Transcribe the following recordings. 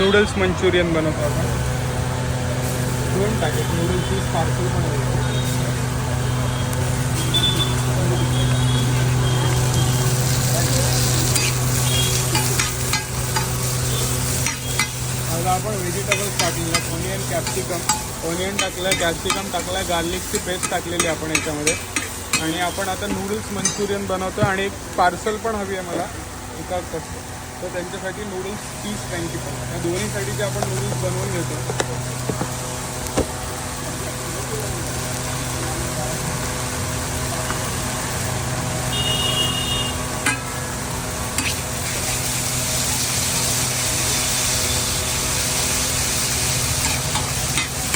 Noodles Manchurian बनवतो आपण दोन पॅकेट नूडल्सची पार्सल बनवतो आता आपण व्हेजिटेबल्स टाकलेलं ओनियन कॅप्सिकम ओनियन टाकलं कॅप्सिकम टाकलं गार्लिकची पेस्ट टाकलेली आपण याच्यामध्ये. आणि आपण आता नूडल्स मंचुरियन बनवतो आणि एक पार्सल पण हवी आहे मला. एका कसं तर त्यांच्यासाठी नूडल्स तीस फ्रँकी पण या दोन्हीसाठीचे आपण नूडल्स बनवून घेतो.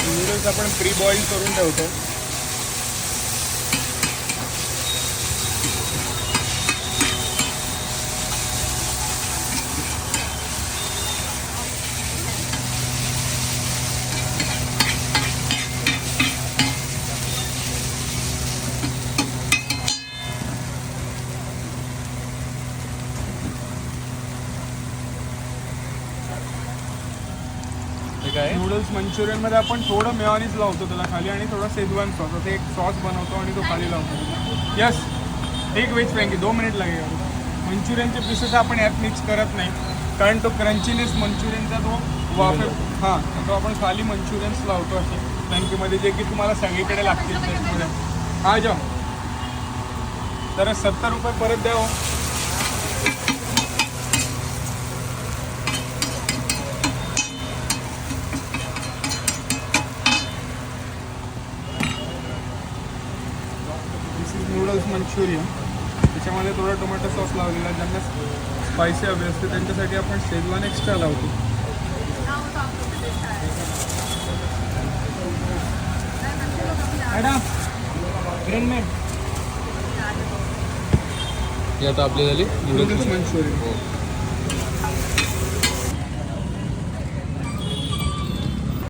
नूडल्स आपण प्री बॉईल करून ठेवतो. ठीक आहे. नूडल्स मंचुरियनमध्ये आपण थोडं मेयोनीज लावतो त्याला खाली आणि थोडा शेजवान सॉस असं एक सॉस बनवतो आणि तो खाली लावतो. यस एक वेज फ्रँकी दो मिनिट लागेल. मंचुरियनचे पीसेस आपण यात मिक्स करत नाही. कारण तो क्रंचीनेस मंचुरियनचा तो वाफे हां तो आपण खाली मंचुरियन्स लावतो असे. फ्रँकीमध्ये जे की तुम्हाला सगळीकडे लागतील हा जा तर सत्तर रुपये परत द्या हो. इज नूडल्स मंचुरियन त्याच्यामध्ये थोडा टोमॅटो सॉस लावलेला. ज्यांना स्पायसी हवे असते त्यांच्यासाठी आपण शेजवान एक्स्ट्रा लावतो. ही आता आपली झाली नूडल्स मंचुरियन